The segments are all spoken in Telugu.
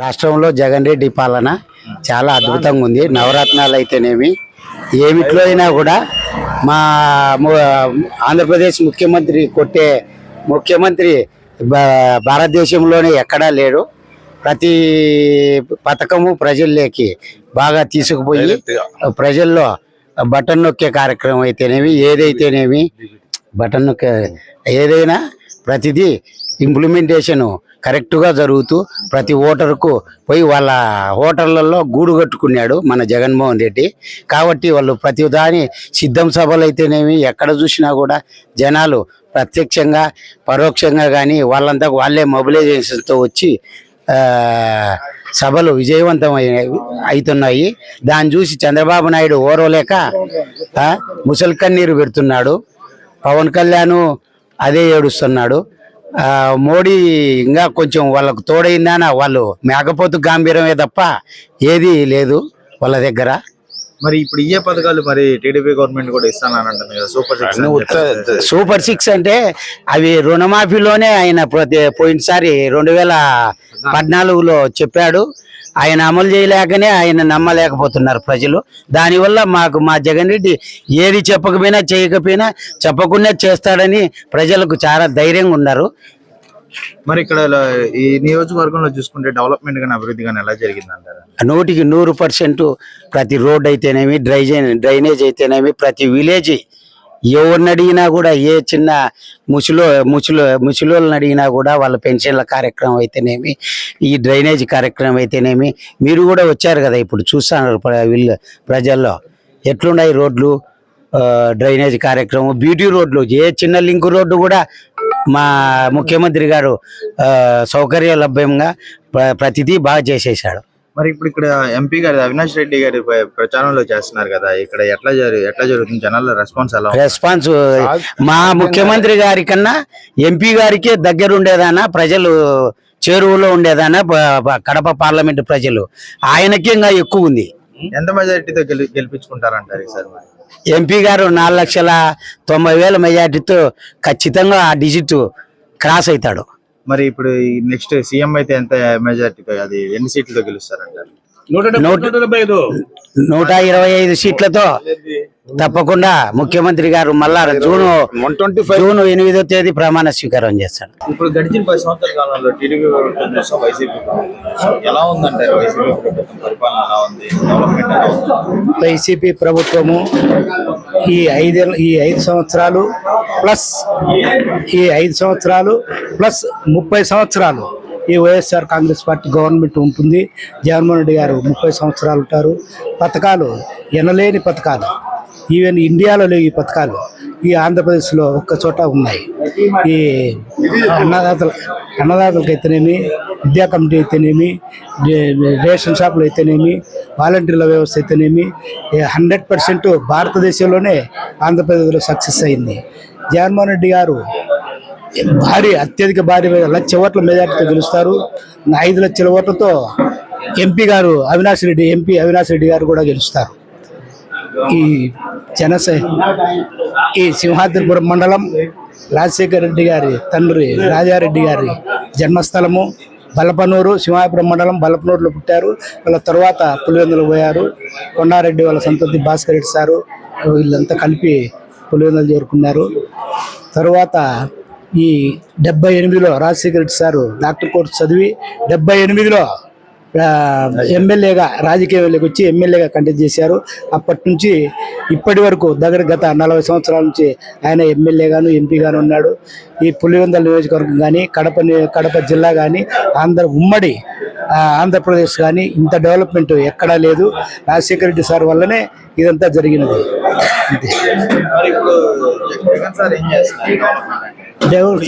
రాష్ట్రంలో జగన్ రెడ్డి పాలన చాలా అద్భుతంగా ఉంది. నవరత్నాలు అయితేనేమి ఏమిట్లో అయినా కూడా మా ఆంధ్రప్రదేశ్ ముఖ్యమంత్రి కొట్టే ముఖ్యమంత్రి భారతదేశంలోనే ఎక్కడా లేడు. ప్రతి పథకము ప్రజల్లోకి బాగా తీసుకుపోయి ప్రజల్లో బటన్ నొక్కే కార్యక్రమం అయితేనేమి ఏదైతేనేమి బటన్ నొక్కే ఏదైనా ప్రతిదీ ఇంప్లిమెంటేషన్ కరెక్ట్గా జరుగుతూ ప్రతి ఓటరుకు పోయి వాళ్ళ ఓటర్లలో గూడు కట్టుకున్నాడు మన జగన్మోహన్ రెడ్డి. కాబట్టి వాళ్ళు ప్రతి దాని సిద్ధం సభలు అయితేనేమి ఎక్కడ చూసినా కూడా జనాలు ప్రత్యక్షంగా పరోక్షంగా కానీ వాళ్ళంతా వాళ్ళే మొబిలైజేషన్తో వచ్చి సభలు విజయవంతం అవుతున్నాయి దాన్ని చూసి చంద్రబాబు నాయుడు ఓరవలేక ముసలికన్నీరు ముసలి కన్నీరు పెడుతున్నాడు. పవన్ కళ్యాణ్ అదే ఏడుస్తున్నాడు. మోడీ ఇంకా కొంచెం వాళ్ళకు తోడైందాన వాళ్ళు మేకపోతు గాంభీరమే తప్ప ఏది లేదు వాళ్ళ దగ్గర. మరి ఇప్పుడు ఇయ్యే పథకాలు మరి టీడీపీ గవర్నమెంట్ కూడా ఇస్తానని అంటుంది కదా సూపర్ సిక్స్. సూపర్ సిక్స్ అంటే అవి రుణమాఫీలోనే ఆయన ప్రతి పోయినసారి రెండు వేల పద్నాలుగులో చెప్పాడు. ఆయన అమలు చేయలేకనే ఆయన నమ్మలేకపోతున్నారు ప్రజలు. దానివల్ల మాకు మా జగన్ రెడ్డి ఏది చెప్పకపోయినా చేయకపోయినా చెప్పకుండా చేస్తాడని ప్రజలకు చాలా ధైర్యంగా ఉన్నారు. మరి ఇక్కడ ఈ నియోజకవర్గంలో చూసుకుంటే డెవలప్మెంట్ కానీ అభివృద్ధి కానీ ఎలా జరిగింది అంటారు నూటికి నూరు పర్సెంట్ ప్రతి రోడ్ అయితేనేమి డ్రైజైన్ డ్రైనేజ్ అయితేనేమి ప్రతి విలేజ్ ఎవరిని అడిగినా కూడా ఏ చిన్న ముసలో ముసలో ముసలోళ్ళని అడిగినా కూడా వాళ్ళ పెన్షన్ల కార్యక్రమం అయితేనేమి ఈ డ్రైనేజ్ కార్యక్రమం అయితేనేమి మీరు కూడా వచ్చారు కదా ఇప్పుడు చూస్తున్నారు వీళ్ళు ప్రజల్లో. ఎట్లున్నాయి రోడ్లు? డ్రైనేజ్ కార్యక్రమం బ్యూటీ రోడ్లు ఏ చిన్న లింక్ రోడ్డు కూడా మా ముఖ్యమంత్రి గారు సౌకర్య లభ్యంగా ప్ర- ప్రతిదీ బాగా చేసేసాడు మరి ఇప్పుడు ఇక్కడ ఎంపీ గారి అవినాష్ రెడ్డి గారి ప్ర- ప్రచారంలో చేస్తున్నారు కదా ఇక్కడ ఎట్లా జరు ఎట్లా జరుగుతుంది? జనాల రెస్పాన్స్ ఎలా? రెస్పాన్స్ మా ముఖ్యమంత్రి గారి కన్నా ఎంపీ గారికే దగ్గర ఉండేదానా ప్రజలు చేరువలో ఉండేదానా కడప పార్లమెంట్ ప్రజలు. ఆయనకే ఇంకా ఎక్కువ ఉంది. ఎంత మెజారిటీతో గెలి గెలిపించుకుంటారంటారు ఈసారి మరి? ఎంపీ గారు నాలుగు లక్షల తొంభై వేల మెజార్టీతో ఖచ్చితంగా ఆ డిజిట్ క్రాస్ అవుతాడు. మరి ఇప్పుడు నెక్స్ట్ సీఎం అయితే ఎంత మెజారిటీతో అది ఎన్ని సీట్లతో గెలుస్తారంటారు? నూట ఇరవై ఐదు సీట్లతో తప్పకుండా ముఖ్యమంత్రి గారు మళ్ళా జూన్ జూన్ ఎనిమిదో తేదీ ప్రమాణ స్వీకారం చేస్తాడు. ఇప్పుడు గడిచిన పది సంవత్సరాల కాలంలో టీడీపీ ప్రభుత్వం వైసీపీ ఎలా ఉందంటారు వైసీపీ ప్రభుత్వం పరిపాలన ఎలా ఉంది? డెవలప్మెంట్ ఎలా ఉంది? వైసీపీ ప్రభుత్వము ఈ ఐదు ఈ ఐదు సంవత్సరాలు ప్లస్ ఈ ఐదు సంవత్సరాలు ప్లస్ ముప్పై సంవత్సరాలు ఈ వైఎస్ఆర్ కాంగ్రెస్ పార్టీ గవర్నమెంట్ ఉంటుంది. జగన్మోహన్ రెడ్డి గారు ముప్పై సంవత్సరాలు ఉంటారు. పథకాలు ఎనలేని పథకాలు. ఈవెన్ ఇండియాలో లేవు ఈ పథకాలు. ఈ ఆంధ్రప్రదేశ్లో ఒక్క చోట ఉన్నాయి. ఈ అన్నదాతలు అన్నదాతలకు అయితేనేమి విద్యా కమిటీ అయితేనేమి రేషన్ షాపులు అయితేనేమి వాలంటీర్ల వ్యవస్థ అయితేనేమి హండ్రెడ్ పర్సెంట్ భారతదేశంలోనే ఆంధ్రప్రదేశ్లో సక్సెస్ అయింది. జగన్మోహన్ రెడ్డి గారు భారీ అత్యధిక భారీ లక్ష ఓట్ల మెజార్టీతో గెలుస్తారు. ఐదు లక్షల ఓట్లతో ఎంపీ గారు అవినాష్ రెడ్డి ఎంపీ అవినాష్ రెడ్డి గారు కూడా గెలుస్తారు. ఈ జనసే ఈ సింహాద్రిపురం మండలం రాజశేఖర రెడ్డి గారి తండ్రి రాజారెడ్డి గారి జన్మస్థలము. బలపనూరు సింహాపురం మండలం బలపనూరులో పుట్టారు. వాళ్ళ తర్వాత పులివెందులు పోయారు. కొండారెడ్డి వాళ్ళ సంతతి భాస్కర్ రెడ్డి సారు వీళ్ళంతా కలిపి పులివెందులు చేరుకున్నారు. తరువాత ఈ డెబ్బై ఎనిమిదిలో Rajasekhara Reddy sir doctor course చదివి డెబ్బై ఎనిమిదిలో ఎమ్మెల్యేగా రాజకీయ ఎమ్మెల్యేకి వచ్చి ఎమ్మెల్యేగా కంటెస్ట్ చేశారు. అప్పటి నుంచి ఇప్పటి వరకు దగ్గర గత నలభై సంవత్సరాల నుంచి ఆయన ఎమ్మెల్యేగాను ఎంపీగాను ఉన్నాడు. ఈ పులివెందల నియోజకవర్గం కానీ కడప కడప జిల్లా కానీ ఆంధ్ర ఉమ్మడి ఆంధ్రప్రదేశ్ కానీ ఇంత డెవలప్మెంట్ ఎక్కడా లేదు. రాజశేఖర రెడ్డి సార్ వల్లనే ఇదంతా జరిగినది. దేవుడు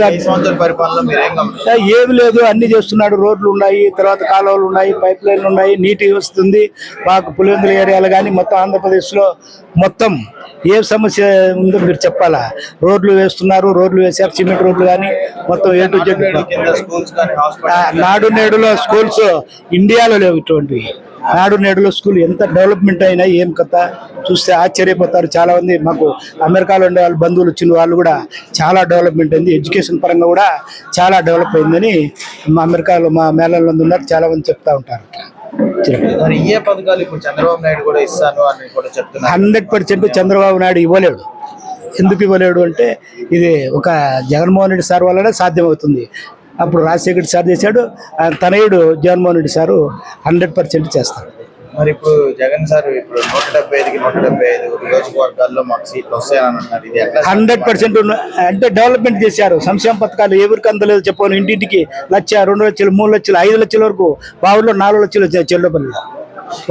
ఏమి లేదు అన్ని చేస్తున్నాడు. రోడ్లు ఉన్నాయి తర్వాత కాలువలు ఉన్నాయి పైప్ లైన్లు ఉన్నాయి నీటి వస్తుంది మాకు పులివెందుల ఏరియాలు కానీ మొత్తం ఆంధ్రప్రదేశ్లో మొత్తం ఏ సమస్య ఉందో మీరు చెప్పాలా? రోడ్లు వేస్తున్నారు రోడ్లు వేసారు సిమెంట్ రోడ్లు కానీ మొత్తం ఏ టు జెడ్ నాడు నేడులో స్కూల్స్ ఇండియాలో లేవు ఇటువంటివి. నాడు నేడులో స్కూల్ ఎంత డెవలప్మెంట్ అయినా ఏం కథ చూస్తే ఆశ్చర్యపోతారు చాలా మంది మాకు అమెరికాలో ఉండే వాళ్ళు బంధువులు వచ్చిన వాళ్ళు కూడా చాలా డెవలప్మెంట్ అయింది. ఎడ్యుకేషన్ పరంగా కూడా చాలా డెవలప్ అయిందని మా అమెరికాలో మా మేళల్లో ఉన్నారు. చాలా మంది చెప్తా ఉంటారు. మరి ఏ పథకాలు ఇప్పుడు చంద్రబాబు నాయుడు కూడా ఇస్తాను అని కూడా చెప్తున్నారు. హండ్రెడ్ పర్సెంట్ చంద్రబాబు నాయుడు ఇవ్వలేడు. ఎందుకు ఇవ్వలేడు అంటే ఇది ఒక జగన్మోహన్ రెడ్డి సార్ వల్లనే సాధ్యమవుతుంది. అప్పుడు రాజశేఖర రెడ్డి సార్ చేశాడు. ఆయన తనయుడు Jaganmohan Reddy sir hundred percent చేస్తాడు మరి ఇప్పుడు జగన్ సార్ ఇప్పుడు నూట డెబ్బై ఐదుకి నూట డెబ్బై ఐదు నియోజకవర్గాల్లో మాకు సీట్లు వస్తాయని అంటున్నారు ఇది ఎట్లా హండ్రెడ్ పర్సెంట్ అంటే డెవలప్మెంట్ చేశారు. సంక్షేమ పథకాలు ఎవరికి అందలేదు చెప్పను ఇంటింటికి లక్ష రెండు లక్షలు మూడు లక్షలు ఐదు లక్షల వరకు బావుల్లో నాలుగు లక్షలు చెల్లపల్లి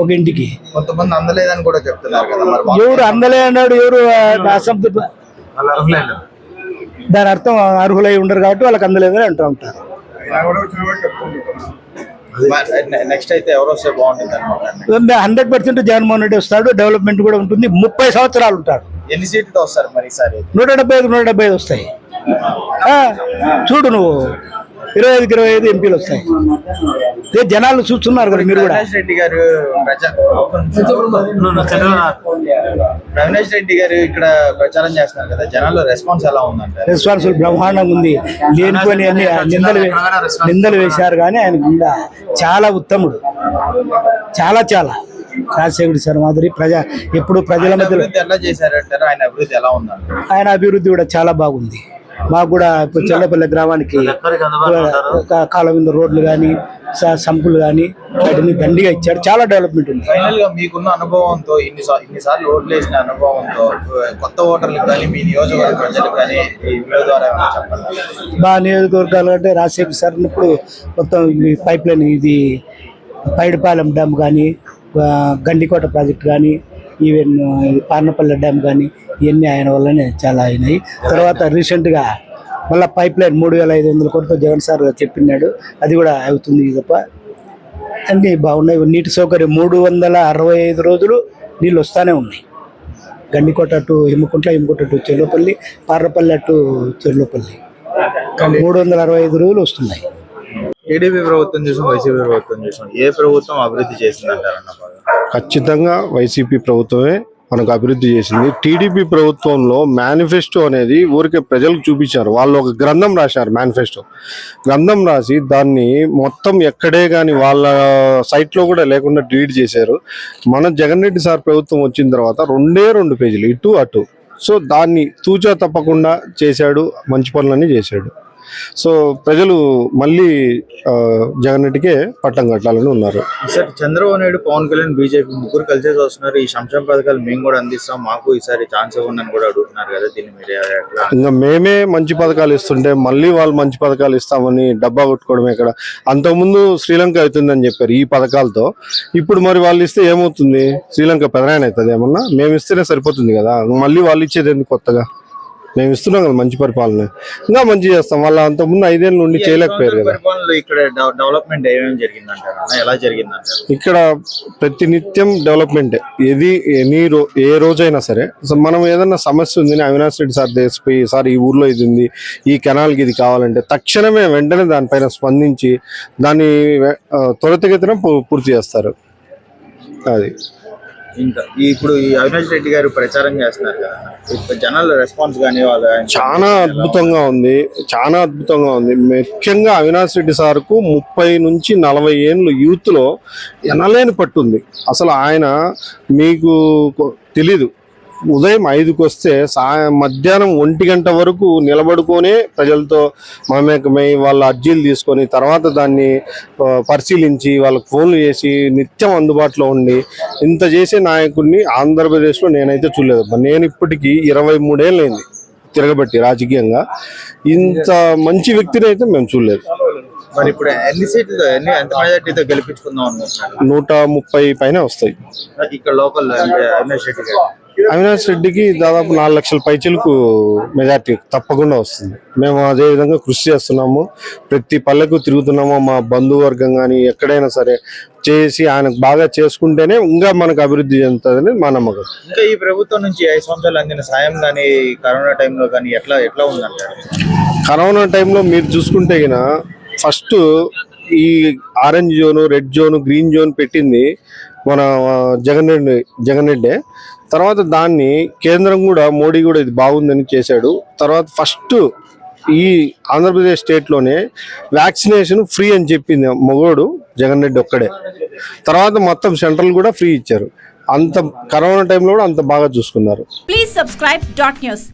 ఒక ఇంటికి. కొంతమంది అందలేదని కూడా చెప్తున్నారు కదా ఎవరు అందలే అన్నాడు ఎవరు అసంతృప్తి దాని అర్థం అర్హులై ఉండరు కాబట్టి వాళ్ళకి అందలేదని అంటూ ఉంటారు. నెక్స్ట్ అయితే ఎవరు వస్తే బాగుంటుంది హండ్రెడ్ పర్సెంట్ జగన్మోహన్ రెడ్డి వస్తాడు డెవలప్మెంట్ కూడా ఉంటుంది ముప్పై సంవత్సరాలు ఉంటాడు. ఎన్ని సీట్లతో వస్తారు మరి ఈసారి? నూట డెబ్బై ఐదు నూట డెబ్బై ఐదు వస్తాయి. చూడు నువ్వు. ఇరవై ఐదుకి ఇరవై ఐదు ఎంపీలు వస్తాయి. జనాలు చూస్తున్నారు కదా మీరు కూడా? రెడ్డి గారు ప్రజా అవినాష్ రెడ్డి గారు ఇక్కడ ప్రచారం చేస్తున్నారు కదా జనాల్లో రెస్పాన్స్ ఎలా ఉందంటారు? రెస్పాన్సిబుల్ బ్రహ్మాండంగా ఉంది. లేనిపోని అన్ని నిందలు నిందలు వేశారు కానీ ఆయన గుండా చాలా ఉత్తముడు. చాలా చాలా. రాజశేఖర్ సార్ మాదిరి ప్రజా ఎప్పుడు ప్రజల మధ్యలో ఎలా చేశారంటారు? ఆయన అభివృద్ధి ఎలా ఆయన అభివృద్ధి కూడా చాలా బాగుంది. మాకు కూడా ఇప్పుడు చెల్లపల్లి గ్రామానికి కా- కాలువ మీద రోడ్లు కానీ సంపులు కానీ వాటిని దండిగా ఇచ్చాడు చాలా డెవలప్మెంట్ ఉంది. ఫైనల్గా మీకున్న అనుభవంతో ఇన్ని ఇన్నిసార్లు ఓట్లు వేసిన అనుభవంతో కొత్త ఓటర్లకు కానీ మీ నియోజకవర్గ ప్రజలకు కానీ మా నియోజకవర్గాలు అంటే రాజశేఖర్ సార్ ఉన్నప్పుడు మొత్తం ఈ పైప్ లైన్ ఇది పైడిపాలెం డ్యామ్ కానీ గండికోట ప్రాజెక్ట్ కానీ ఈవెన్ పార్నపల్లి డ్యామ్ కానీ ఇవన్నీ ఆయన వల్లనే చాలా అయినాయి. తర్వాత రీసెంట్గా మళ్ళీ పైప్ లైన్ మూడు వేల ఐదు వందల కోట్లతో జగన్ సార్ చెప్పినాడు అది కూడా అవుతుంది తప్ప అన్నీ బాగున్నాయి. నీటి సౌకర్యం మూడు వందల అరవై ఐదు రోజులు నీళ్ళు వస్తూనే ఉన్నాయి. Gandikota to Himakuntla Himakunta to Cherlopalli Parrapalli to Cherlopalli. మూడు వందల అరవై ఐదు రోజులు వస్తున్నాయి. టీడీపీ ప్రభుత్వం చూసాం వైసీపీ ప్రభుత్వం చూసాం ఏ ప్రభుత్వం అభివృద్ధి చేసిందంటారన్న ఖచ్చితంగా వైసీపీ ప్రభుత్వమే మనకు అభివృద్ధి చేసింది. టీడీపీ ప్రభుత్వంలో మేనిఫెస్టో అనేది ఊరికే ప్రజలకు చూపించారు. వాళ్ళు ఒక గ్రంథం రాశారు మేనిఫెస్టో గ్రంథం రాసి దాన్ని మొత్తం ఎక్కడే కానీ వాళ్ళ సైట్లో కూడా లేకుండా డిలీట్ చేశారు. మన జగన్ రెడ్డి సార్ ప్రభుత్వం వచ్చిన తర్వాత రెండే రెండు పేజీలు ఇటు అటు. సో దాన్ని తూచా తప్పకుండా చేశాడు మంచి పనులన్నీ చేశాడు. సో ప్రజలు మళ్ళీ జగన్ రెడ్డికే పట్టం కట్టాలని ఉన్నారు. ఈసారి చంద్రబాబు నాయుడు పవన్ కళ్యాణ్ బీజేపీ ముగ్గురు కలిసి వస్తున్నారు ఈ సంక్షేమ పథకాలు మేము కూడా అందిస్తాం. మాకు ఈసారి ఛాన్స్ ఇవ్వండి కూడా అడుగుతున్నారు కదా దీన్ని మీరు ఇంకా మేమే మంచి పథకాలు ఇస్తుంటే మళ్ళీ వాళ్ళు మంచి పథకాలు ఇస్తామని డబ్బా కొట్టుకోవడం ఇక్కడ అంతకుముందు శ్రీలంక అవుతుందని చెప్పారు ఈ పథకాలతో. ఇప్పుడు మరి వాళ్ళు ఇస్తే ఏమవుతుంది? శ్రీలంక పెదనాయన అవుతుంది ఏమన్నా? మేము ఇస్తేనే సరిపోతుంది కదా. మళ్ళీ వాళ్ళు ఇచ్చేది ఎందుకు కొత్తగా? మేము ఇస్తున్నాం కదా మంచి పరిపాలన. ఇంకా మంచి చేస్తాం. వాళ్ళు అంతకుముందు ఐదేళ్ళ నుండి చేయలేకపోయారు కదా. ఇక్కడ డెవ- డెవలప్మెంట్ ఏమేమి జరిగిందంటారు? అన్న? ఎలా జరిగిందంటారు? ఇక్కడ ప్రతినిత్యం డెవలప్మెంట్. ఏది ఎనీ రో ఏ రోజైనా సరే. సో మనం ఏదన్నా సమస్య ఉంది అవినాష్ రెడ్డి సార్ దేశపోయి సార్ ఈ ఊర్లో ఇది ఉంది ఈ కెనాల్కి ఇది కావాలంటే తక్షణమే వెంటనే దానిపైన స్పందించి దాన్ని త్వరితగతిన పూర్తి చేస్తారు. అది. ఇంకా. ఇప్పుడు ఈ అవినాష్ రెడ్డి గారు ప్రచారం చేస్తున్నారు కదా. ఇప్పుడు జనాల రెస్పాన్స్ కానీ వాళ్ళ చాలా అద్భుతంగా ఉంది. చాలా అద్భుతంగా ఉంది. ముఖ్యంగా అవినాష్ రెడ్డి సార్కు ముప్పై నుంచి నలభై ఏళ్ళు యూత్లో ఎనలేని పట్టుంది అసలు ఆయన మీకు తెలీదు. ఉదయం ఐదుకి వస్తే సాయం మధ్యాహ్నం ఒంటి గంట వరకు నిలబడుకొనే ప్రజలతో మమేకమై వాళ్ళ అర్జీలు తీసుకొని తర్వాత దాన్ని పరిశీలించి వాళ్ళకి ఫోన్లు చేసి నిత్యం అందుబాటులో ఉండి ఇంత చేసే నాయకుడిని ఆంధ్రప్రదేశ్లో నేనైతే చూడలేదు నేను ఇప్పటికీ ఇరవై మూడేళ్ళు అయింది తిరగబట్టి రాజకీయంగా. ఇంత మంచి వ్యక్తిని అయితే మేము చూడలేదు. మరి ఇప్పుడు ఎన్ని సీట్లు ఎన్ని ఎంత మెజార్టీతో గెలిపించుకుందాం అనుకుంటున్నారు? నూట ముప్పై పైన వస్తాయి. ఇక్కడ లోకల్ అవినాష్ రెడ్డికి దాదాపు నాలుగు లక్షల పైచలకు మెజార్టీ తప్పకుండా వస్తుంది. మేము అదే విధంగా కృషి చేస్తున్నాము. ప్రతి పల్లెకు తిరుగుతున్నాము. మా బంధువర్గం కానీ ఎక్కడైనా సరే చేసి ఆయనకు బాగా చేసుకుంటేనే ఇంకా మనకు అభివృద్ధి చెందుతుందని మా నమ్మకం. ఇంకా ఈ ప్రభుత్వం నుంచి ఐదు సంవత్సరాలు అందిన సాయం కానీ కరోనా టైంలో కానీ ఎట్లా ఎట్లా ఉందంటారు? కరోనా టైంలో మీరు చూసుకుంటే గిన ఫస్ట్ ఈ orange zone red zone green zone పెట్టింది మన జగన్ రెడ్డి జగన్ రెడ్డే. తర్వాత దాన్ని కేంద్రం కూడా మోడీ కూడా ఇది బాగుందని చేశాడు. తర్వాత ఫస్ట్ ఈ ఆంధ్రప్రదేశ్ స్టేట్లోనే వ్యాక్సినేషన్ ఫ్రీ అని చెప్పింది మగోడు జగన్ రెడ్డి ఒక్కడే. తర్వాత మొత్తం సెంట్రల్ కూడా ఫ్రీ ఇచ్చారు. అంత కరోనా టైంలో కూడా అంత బాగా చూసుకున్నారు. Please subscribe dot news